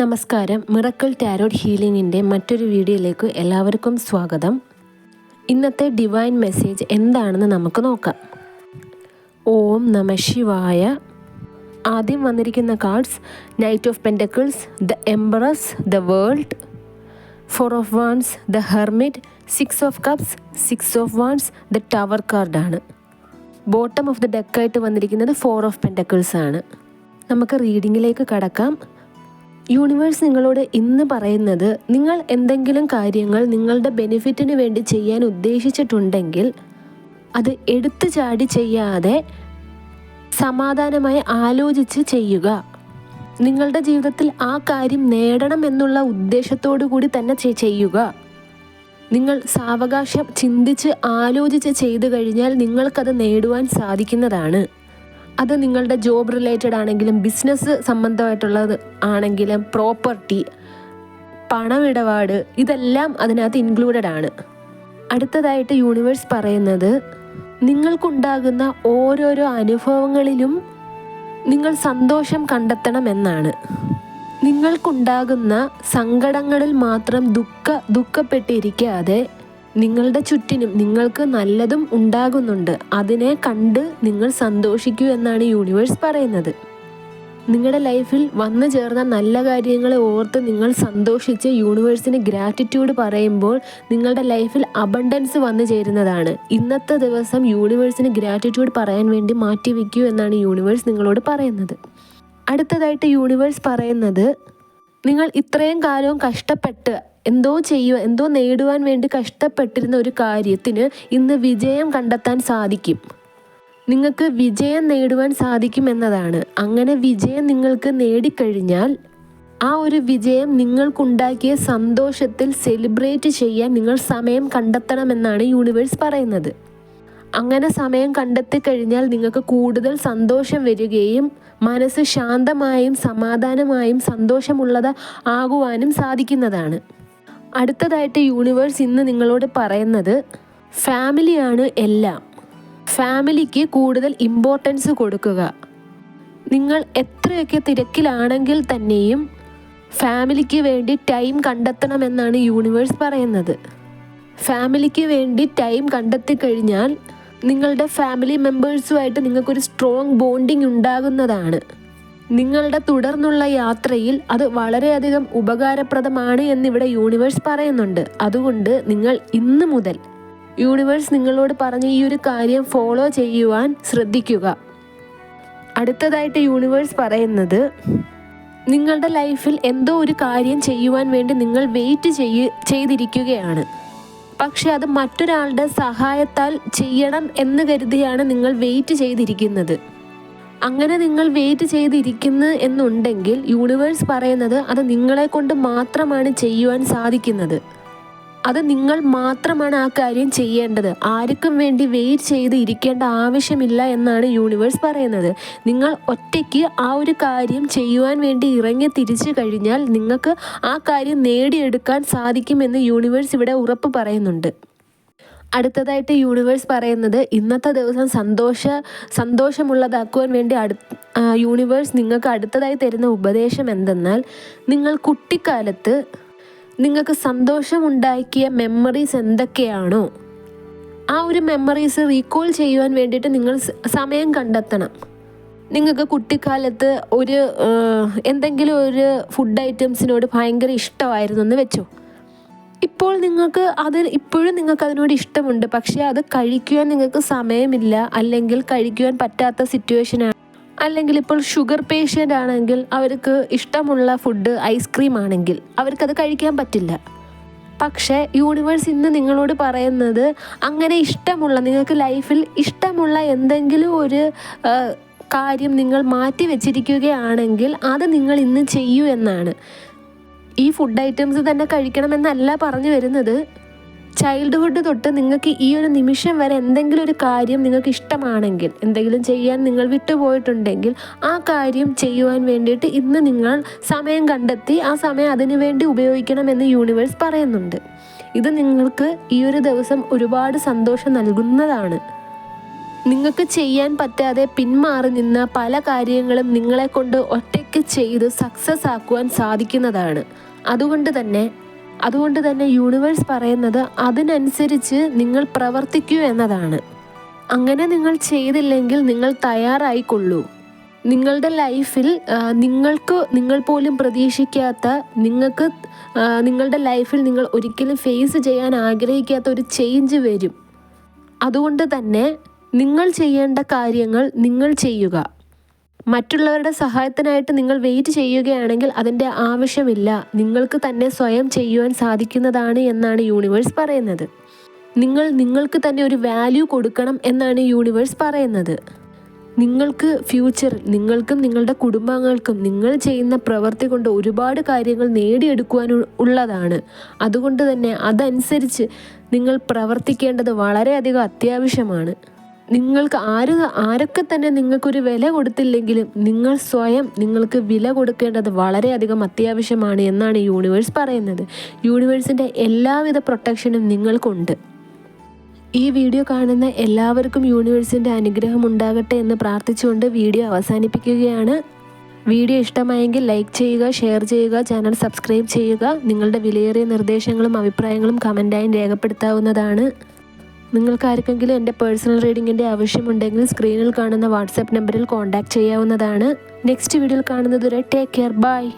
നമസ്കാരം. Miracle tarot ഹീലിംഗിന്റെ മറ്റൊരു വീഡിയോയിലേക്ക് എല്ലാവർക്കും സ്വാഗതം. ഇന്നത്തെ ഡിവൈൻ മെസ്സേജ് എന്താണെന്ന് നമുക്ക് നോക്കാം. ഓം നമ ശിവായ. ആദ്യം വന്നിരിക്കുന്ന cards knight of pentacles the emperor the world four of wands the hermit six of cups six of wands the tower കാർഡാണ് ബോട്ടം ഓഫ് ദ ഡെക്കായിട്ട് വന്നിരിക്കുന്നത് ഫോർ ഓഫ് പെന്റക്കിൾസ് ആണ്. നമുക്ക് റീഡിങ്ങിലേക്ക് കടക്കാം. യൂണിവേഴ്സ് നിങ്ങളോട് ഇന്ന് പറയുന്നത് നിങ്ങൾ എന്തെങ്കിലും കാര്യങ്ങൾ നിങ്ങളുടെ ബെനിഫിറ്റിന് വേണ്ടി ചെയ്യാൻ ഉദ്ദേശിച്ചിട്ടുണ്ടെങ്കിൽ അത് എടുത്തു ചാടി ചെയ്യാതെ സമാധാനമായി ആലോചിച്ച് ചെയ്യുക. നിങ്ങളുടെ ജീവിതത്തിൽ ആ കാര്യം നേടണം എന്നുള്ള ഉദ്ദേശത്തോടു കൂടി തന്നെ ചെയ്യുക. നിങ്ങൾ സാവകാശം ചിന്തിച്ച് ആലോചിച്ച് ചെയ്തു കഴിഞ്ഞാൽ നിങ്ങൾക്കത് നേടുവാൻ സാധിക്കുന്നതാണ്. അത് നിങ്ങളുടെ ജോബ് റിലേറ്റഡ് ആണെങ്കിലും ബിസിനസ് സംബന്ധമായിട്ടുള്ളത് ആണെങ്കിലും പ്രോപ്പർട്ടി പണമിടപാട് ഇതെല്ലാം അതിനകത്ത് ഇൻക്ലൂഡഡ് ആണ്. അടുത്തതായിട്ട് യൂണിവേഴ്സ് പറയുന്നത് നിങ്ങൾക്കുണ്ടാകുന്ന ഓരോരോ അനുഭവങ്ങളിലും നിങ്ങൾ സന്തോഷം കണ്ടെത്തണം എന്നാണ്. നിങ്ങൾക്കുണ്ടാകുന്ന സങ്കടങ്ങളിൽ മാത്രം ദുഃഖ ദുഃഖപ്പെട്ടിരിക്കാതെ നിങ്ങളുടെ ചുറ്റിനും നിങ്ങൾക്ക് നല്ലതും ഉണ്ടാകുന്നുണ്ട്. അതിനെ കണ്ട് നിങ്ങൾ സന്തോഷിക്കൂ എന്നാണ് യൂണിവേഴ്സ് പറയുന്നത്. നിങ്ങളുടെ ലൈഫിൽ വന്നു ചേർന്ന നല്ല കാര്യങ്ങളെ ഓർത്ത് നിങ്ങൾ സന്തോഷിച്ച് യൂണിവേഴ്സിന് ഗ്രാറ്റിറ്റ്യൂഡ് പറയുമ്പോൾ നിങ്ങളുടെ ലൈഫിൽ അബണ്ടൻസ് വന്നു ചേരുന്നതാണ്. ഇന്നത്തെ ദിവസം യൂണിവേഴ്സിന് ഗ്രാറ്റിറ്റ്യൂഡ് പറയാൻ വേണ്ടി മാറ്റി മാറ്റിവെക്കൂ എന്നാണ് യൂണിവേഴ്സ് നിങ്ങളോട് പറയുന്നത്. അടുത്തതായിട്ട് യൂണിവേഴ്സ് പറയുന്നത് നിങ്ങൾ ഇത്രയും കാലവും കഷ്ടപ്പെട്ട് എന്തോ ചെയ്യുക എന്തോ നേടുവാൻ വേണ്ടി കഷ്ടപ്പെട്ടിരുന്ന ഒരു കാര്യത്തിന് ഇന്ന് വിജയം കണ്ടെത്താൻ സാധിക്കും. നിങ്ങൾക്ക് വിജയം നേടുവാൻ സാധിക്കും എന്നതാണ്. അങ്ങനെ വിജയം നിങ്ങൾക്ക് നേടിക്കഴിഞ്ഞാൽ ആ ഒരു വിജയം നിങ്ങൾക്കുണ്ടാക്കിയ സന്തോഷത്തിൽ സെലിബ്രേറ്റ് ചെയ്യാൻ നിങ്ങൾ സമയം കണ്ടെത്തണമെന്നാണ് യൂണിവേഴ്സ് പറയുന്നത്. അങ്ങനെ സമയം കണ്ടെത്തി കഴിഞ്ഞാൽ നിങ്ങൾക്ക് കൂടുതൽ സന്തോഷം വരികയും മനസ്സ് ശാന്തമായും സമാധാനമായും സന്തോഷമുള്ളത് ആകുവാനും സാധിക്കുന്നതാണ്. അടുത്തതായിട്ട് യൂണിവേഴ്സ് ഇന്ന് നിങ്ങളോട് പറയുന്നത് ഫാമിലിയാണ് എല്ലാം. ഫാമിലിക്ക് കൂടുതൽ ഇമ്പോർട്ടൻസ് കൊടുക്കുക. നിങ്ങൾ എത്രയൊക്കെ തിരക്കിലാണെങ്കിൽ തന്നെയും ഫാമിലിക്ക് വേണ്ടി ടൈം കണ്ടെത്തണമെന്നാണ് യൂണിവേഴ്സ് പറയുന്നത്. ഫാമിലിക്ക് വേണ്ടി ടൈം കണ്ടെത്തി കഴിഞ്ഞാൽ നിങ്ങളുടെ ഫാമിലി മെമ്പേഴ്സുമായിട്ട് നിങ്ങൾക്കൊരു സ്ട്രോങ് ബോണ്ടിങ് ഉണ്ടാകുന്നതാണ്. നിങ്ങളുടെ തുടർന്നുള്ള യാത്രയിൽ അത് വളരെയധികം ഉപകാരപ്രദമാണ് എന്നിവിടെ യൂണിവേഴ്സ് പറയുന്നുണ്ട്. അതുകൊണ്ട് നിങ്ങൾ ഇന്ന് മുതൽ യൂണിവേഴ്സ് നിങ്ങളോട് പറഞ്ഞ ഈ ഒരു കാര്യം ഫോളോ ചെയ്യുവാൻ ശ്രദ്ധിക്കുക. അടുത്തതായിട്ട് യൂണിവേഴ്സ് പറയുന്നത് നിങ്ങളുടെ ലൈഫിൽ എന്തോ ഒരു കാര്യം ചെയ്യുവാൻ വേണ്ടി നിങ്ങൾ വെയിറ്റ് ചെയ്തിരിക്കുകയാണ്. പക്ഷെ അത് മറ്റൊരാളുടെ സഹായത്താൽ ചെയ്യണം എന്ന് കരുതിയാണ് നിങ്ങൾ വെയിറ്റ് ചെയ്തിരിക്കുന്നത്. അങ്ങനെ നിങ്ങൾ വെയിറ്റ് ചെയ്തിരിക്കുന്നു എന്നുണ്ടെങ്കിൽ യൂണിവേഴ്സ് പറയുന്നത് അത് നിങ്ങളെ കൊണ്ട് മാത്രമാണ് ചെയ്യുവാൻ സാധിക്കുന്നത്. അത് നിങ്ങൾ മാത്രമാണ് ആ കാര്യം ചെയ്യേണ്ടത്. ആർക്കും വേണ്ടി വെയിറ്റ് ചെയ്ത് ഇരിക്കേണ്ട ആവശ്യമില്ല എന്നാണ് യൂണിവേഴ്സ് പറയുന്നത്. നിങ്ങൾ ഒറ്റയ്ക്ക് ആ ഒരു കാര്യം ചെയ്യുവാൻ വേണ്ടി ഇറങ്ങി തിരിച്ചു കഴിഞ്ഞാൽ നിങ്ങൾക്ക് ആ കാര്യം നേടിയെടുക്കാൻ സാധിക്കുമെന്ന് യൂണിവേഴ്സ് ഇവിടെ ഉറപ്പ് പറയുന്നുണ്ട്. അടുത്തതായിട്ട് യൂണിവേഴ്സ് പറയുന്നത് ഇന്നത്തെ ദിവസം സന്തോഷ സന്തോഷമുള്ളതാക്കുവാൻ വേണ്ടി അടു യൂണിവേഴ്സ് നിങ്ങൾക്ക് അടുത്തതായി തരുന്ന ഉപദേശം എന്തെന്നാൽ നിങ്ങൾ കുട്ടിക്കാലത്ത് നിങ്ങൾക്ക് സന്തോഷമുണ്ടാക്കിയ മെമ്മറീസ് എന്തൊക്കെയാണോ? ആ ഒരു മെമ്മറീസ് റീകോൾ ചെയ്യുവാൻ വേണ്ടിയിട്ട് നിങ്ങൾ സമയം കണ്ടെത്തണം. നിങ്ങൾക്ക് കുട്ടിക്കാലത്ത് ഒരു എന്തെങ്കിലും ഒരു ഫുഡ് ഐറ്റംസിനോട് ഭയങ്കര ഇഷ്ടമായിരുന്നു എന്ന് വെച്ചോ? ഇപ്പോൾ നിങ്ങൾക്ക് അത് ഇപ്പോഴും നിങ്ങൾക്ക് അതിനോട് ഇഷ്ടമുണ്ട്. പക്ഷേ അത് കഴിക്കുവാൻ നിങ്ങൾക്ക് സമയമില്ല. അല്ലെങ്കിൽ കഴിക്കുവാൻ പറ്റാത്ത സിറ്റുവേഷനാണ് അല്ലെങ്കിൽ ഇപ്പോൾ ഷുഗർ പേഷ്യന്റ് ആണെങ്കിൽ അവർക്ക് ഇഷ്ടമുള്ള ഫുഡ് ഐസ്ക്രീം ആണെങ്കിൽ അവർക്കത് കഴിക്കാൻ പറ്റില്ല. പക്ഷേ യൂണിവേഴ്സ് ഇന്ന് നിങ്ങളോട് പറയുന്നത് അങ്ങനെ ഇഷ്ടമുള്ള നിങ്ങൾക്ക് ലൈഫിൽ ഇഷ്ടമുള്ള എന്തെങ്കിലും ഒരു കാര്യം നിങ്ങൾ മാറ്റി വെച്ചിരിക്കുകയാണെങ്കിൽ അത് നിങ്ങൾ ഇന്ന് ചെയ്യൂ എന്നാണ്. ഈ ഫുഡ് ഐറ്റംസ് തന്നെ കഴിക്കണമെന്നല്ല പറഞ്ഞു വരുന്നത്. ചൈൽഡ്ഹുഡ് തൊട്ട് നിങ്ങൾക്ക് ഈ ഒരു നിമിഷം വരെ എന്തെങ്കിലും ഒരു കാര്യം നിങ്ങൾക്ക് ഇഷ്ടമാണെങ്കിൽ എന്തെങ്കിലും ചെയ്യാൻ നിങ്ങൾ വിട്ടുപോയിട്ടുണ്ടെങ്കിൽ ആ കാര്യം ചെയ്യുവാൻ വേണ്ടിയിട്ട് ഇന്ന് നിങ്ങൾ സമയം കണ്ടെത്തി ആ സമയം അതിനുവേണ്ടി ഉപയോഗിക്കണമെന്ന് യൂണിവേഴ്സ് പറയുന്നുണ്ട്. ഇത് നിങ്ങൾക്ക് ഈ ഒരു ദിവസം ഒരുപാട് സന്തോഷം നൽകുന്നതാണ്. നിങ്ങൾക്ക് ചെയ്യാൻ പറ്റാതെ പിന്മാറി നിന്ന പല കാര്യങ്ങളും നിങ്ങളെ കൊണ്ട് ഒറ്റയ്ക്ക് ചെയ്ത് സക്സസ് ആക്കുവാൻ സാധിക്കുന്നതാണ്. അതുകൊണ്ട് തന്നെ അതുകൊണ്ട് തന്നെ യൂണിവേഴ്സ് പറയുന്നത് അതിനനുസരിച്ച് നിങ്ങൾ പ്രവർത്തിക്കൂ എന്നതാണ്. അങ്ങനെ നിങ്ങൾ ചെയ്തില്ലെങ്കിൽ നിങ്ങൾ തയ്യാറായിക്കൊള്ളൂ. നിങ്ങളുടെ ലൈഫിൽ നിങ്ങൾക്ക് നിങ്ങൾ പോലും പ്രതീക്ഷിക്കാത്ത നിങ്ങൾക്ക് നിങ്ങളുടെ ലൈഫിൽ നിങ്ങൾ ഒരിക്കലും ഫേസ് ചെയ്യാൻ ആഗ്രഹിക്കാത്ത ഒരു ചേഞ്ച് വരും. അതുകൊണ്ട് തന്നെ നിങ്ങൾ ചെയ്യേണ്ട കാര്യങ്ങൾ നിങ്ങൾ ചെയ്യുക. മറ്റുള്ളവരുടെ സഹായത്തിനായിട്ട് നിങ്ങൾ വെയിറ്റ് ചെയ്യുകയാണെങ്കിൽ അതിന്റെ ആവശ്യമില്ല. നിങ്ങൾക്ക് തന്നെ സ്വയം ചെയ്യുവാൻ സാധിക്കുന്നതാണ് എന്നാണ് യൂണിവേഴ്സ് പറയുന്നത്. നിങ്ങൾ നിങ്ങൾക്ക് തന്നെ ഒരു വാല്യൂ കൊടുക്കണം എന്നാണ് യൂണിവേഴ്സ് പറയുന്നത്. നിങ്ങൾക്ക് ഫ്യൂച്ചറിൽ നിങ്ങൾക്കും നിങ്ങളുടെ കുടുംബാംഗങ്ങൾക്കും നിങ്ങൾ ചെയ്യുന്ന പ്രവൃത്തി കൊണ്ട് ഒരുപാട് കാര്യങ്ങൾ നേടിയെടുക്കുവാൻ ഉള്ളതാണ്. അതുകൊണ്ട് തന്നെ അതനുസരിച്ച് നിങ്ങൾ പ്രവർത്തിക്കേണ്ടത് വളരെയധികം അത്യാവശ്യമാണ്. നിങ്ങൾക്ക് ആര് ആരൊക്കെ തന്നെ നിങ്ങൾക്കൊരു വില കൊടുത്തില്ലെങ്കിലും നിങ്ങൾ സ്വയം നിങ്ങൾക്ക് വില കൊടുക്കേണ്ടത് വളരെയധികം അത്യാവശ്യമാണ് എന്നാണ് യൂണിവേഴ്സ് പറയുന്നത്. യൂണിവേഴ്സിന്റെ എല്ലാവിധ പ്രൊട്ടക്ഷനും നിങ്ങൾക്കുണ്ട്. ഈ വീഡിയോ കാണുന്ന എല്ലാവർക്കും യൂണിവേഴ്സിന്റെ അനുഗ്രഹം ഉണ്ടാകട്ടെ എന്ന് പ്രാർത്ഥിച്ചുകൊണ്ട് വീഡിയോ അവസാനിപ്പിക്കുകയാണ്. വീഡിയോ ഇഷ്ടമായെങ്കിൽ ലൈക്ക് ചെയ്യുക ഷെയർ ചെയ്യുക ചാനൽ സബ്സ്ക്രൈബ് ചെയ്യുക. നിങ്ങളുടെ വിലയേറിയ നിർദ്ദേശങ്ങളും അഭിപ്രായങ്ങളും കമന്റായും രേഖപ്പെടുത്താവുന്നതാണ്. നിങ്ങൾക്ക് ആർക്കെങ്കിലും എന്റെ പേഴ്സണൽ റീഡിങ്ങിന്റെ ആവശ്യമുണ്ടെങ്കിൽ സ്ക്രീനിൽ കാണുന്ന വാട്സാപ്പ് നമ്പറിൽ കോൺടാക്റ്റ് ചെയ്യാവുന്നതാണ്. നെക്സ്റ്റ് വീഡിയോയിൽ കാണുന്നതുവരെ ടേക്ക് കെയർ. ബൈ.